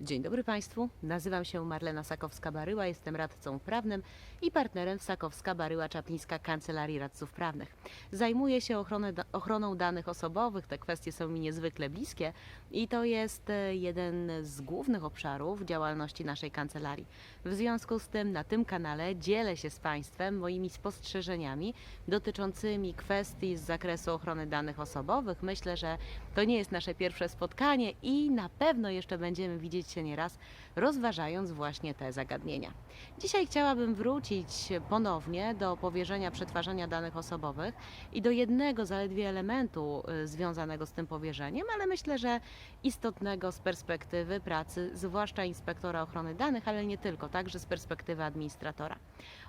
Dzień dobry Państwu, nazywam się Marlena Sakowska-Baryła, jestem radcą prawnym i partnerem w Sakowska-Baryła Czaplińska Kancelarii Radców Prawnych. Zajmuję się ochronę, ochroną danych osobowych, te kwestie są mi niezwykle bliskie i to jest e, jeden z głównych obszarów działalności naszej kancelarii. W związku z tym na tym kanale dzielę się z Państwem moimi spostrzeżeniami dotyczącymi kwestii z zakresu ochrony danych osobowych. Myślę, że to nie jest nasze pierwsze spotkanie i na pewno jeszcze będziemy widzieć się nieraz, rozważając właśnie te zagadnienia. Dzisiaj chciałabym wrócić ponownie do powierzenia przetwarzania danych osobowych i do jednego zaledwie elementu y, związanego z tym powierzeniem, ale myślę, że istotnego z perspektywy pracy, zwłaszcza inspektora ochrony danych, ale nie tylko, także z perspektywy administratora.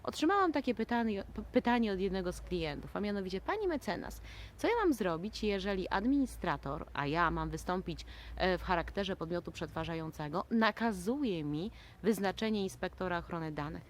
Otrzymałam takie pytanie, pytanie od jednego z klientów, a mianowicie Pani mecenas, co ja mam zrobić, jeżeli administrator, a ja mam wystąpić e, w charakterze podmiotu przetwarzającego, nakazuje mi wyznaczenie inspektora ochrony danych?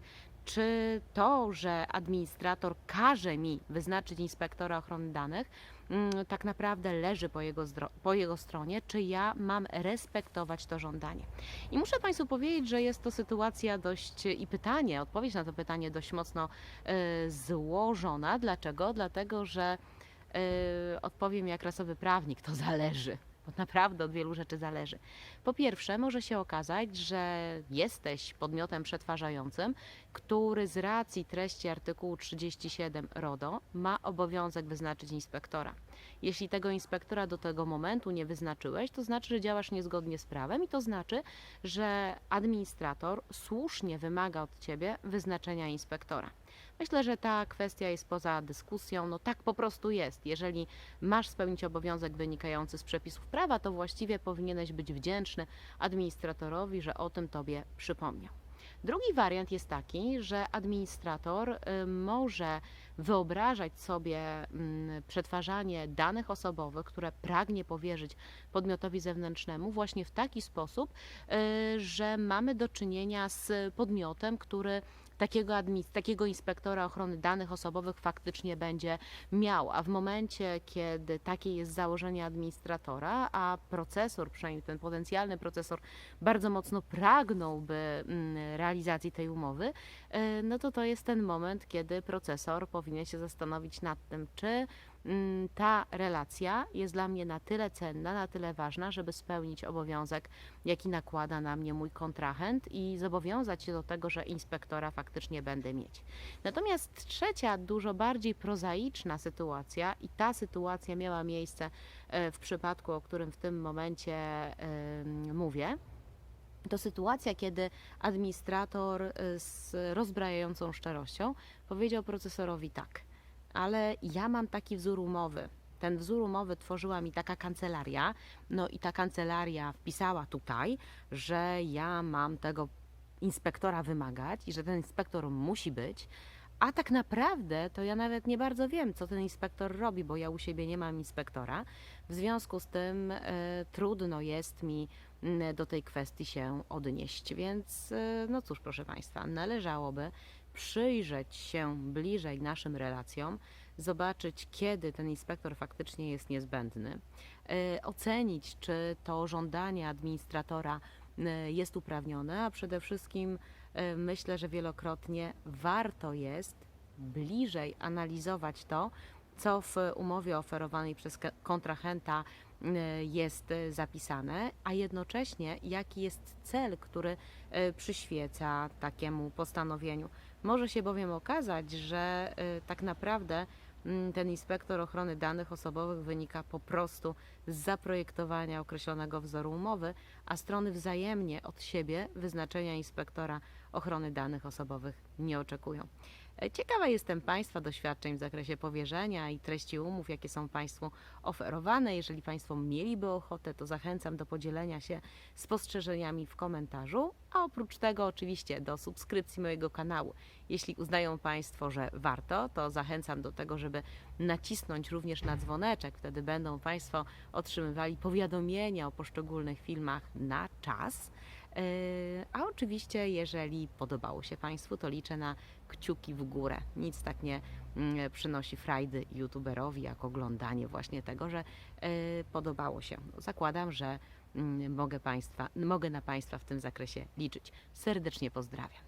Czy to, że administrator każe mi wyznaczyć inspektora ochrony danych, mm, tak naprawdę leży po jego, po jego stronie, czy ja mam respektować to żądanie? I muszę Państwu powiedzieć, że jest to sytuacja dość i pytanie, odpowiedź na to pytanie dość mocno e, złożona. Dlaczego? Dlatego, że e, odpowiem jak rasowy prawnik, to zależy. Bo naprawdę od wielu rzeczy zależy. Po pierwsze, może się okazać, że jesteś podmiotem przetwarzającym, który z racji treści artykułu 37 RODO ma obowiązek wyznaczyć inspektora. Jeśli tego inspektora do tego momentu nie wyznaczyłeś, to znaczy, że działasz niezgodnie z prawem i to znaczy, że administrator słusznie wymaga od ciebie wyznaczenia inspektora. Myślę, że ta kwestia jest poza dyskusją. No tak po prostu jest. Jeżeli masz spełnić obowiązek wynikający z przepisów prawa, to właściwie powinieneś być wdzięczny administratorowi, że o tym tobie przypomniał. Drugi wariant jest taki, że administrator y, może wyobrażać sobie mm, przetwarzanie danych osobowych, które pragnie powierzyć podmiotowi zewnętrznemu, właśnie w taki sposób, y, że mamy do czynienia z podmiotem, który takiego, takiego inspektora ochrony danych osobowych faktycznie będzie miał. A w momencie, kiedy takie jest założenie administratora, a procesor, przynajmniej ten potencjalny procesor, bardzo mocno pragnąłby mm, realizacji tej umowy, y, no to to jest ten moment, kiedy procesor powinien się zastanowić nad tym, czy mm, ta relacja jest dla mnie na tyle cenna, na tyle ważna, żeby spełnić obowiązek, jaki nakłada na mnie mój kontrahent i zobowiązać się do tego, że inspektora faktycznie będę mieć. Natomiast trzecia, dużo bardziej prozaiczna sytuacja, i ta sytuacja miała miejsce e, w przypadku, o którym w tym momencie mówię, to sytuacja, kiedy administrator y, z rozbrajającą szczerością powiedział procesorowi tak, ale ja mam taki wzór umowy. Ten wzór umowy tworzyła mi taka kancelaria, no i ta kancelaria wpisała tutaj, że ja mam tego inspektora wymagać i że ten inspektor musi być, a tak naprawdę to ja nawet nie bardzo wiem, co ten inspektor robi, bo ja u siebie nie mam inspektora. W związku z tym e, trudno jest mi do tej kwestii się odnieść. Więc, e, no cóż, proszę Państwa, należałoby przyjrzeć się bliżej naszym relacjom, zobaczyć, kiedy ten inspektor faktycznie jest niezbędny, e, ocenić, czy to żądanie administratora e, jest uprawnione, a przede wszystkim myślę, że wielokrotnie warto jest bliżej analizować to, co w umowie oferowanej przez kontrahenta jest e, zapisane, a jednocześnie jaki jest cel, który e, przyświeca takiemu postanowieniu. Może się bowiem okazać, że e, tak naprawdę mm, ten inspektor ochrony danych osobowych wynika po prostu z zaprojektowania określonego wzoru umowy, a strony wzajemnie od siebie wyznaczenia inspektora ochrony danych osobowych nie oczekują. E, Ciekawa jestem Państwa doświadczeń w zakresie powierzenia i treści umów, jakie są Państwu oferowane. Jeżeli Państwo mieliby ochotę, to zachęcam do podzielenia się spostrzeżeniami w komentarzu, a oprócz tego oczywiście do subskrypcji mojego kanału. Jeśli uznają Państwo, że warto, to zachęcam do tego, żeby nacisnąć również na dzwoneczek. Wtedy będą Państwo otrzymywali powiadomienia o poszczególnych filmach na czas. Yy, A oczywiście, jeżeli podobało się Państwu, to liczę na kciuki w górę. Nic tak nie mm, przynosi frajdy youtuberowi, jak oglądanie właśnie tego, że e, podobało się. Zakładam, że mm, mogę, państwa, mogę na Państwa w tym zakresie liczyć. Serdecznie pozdrawiam.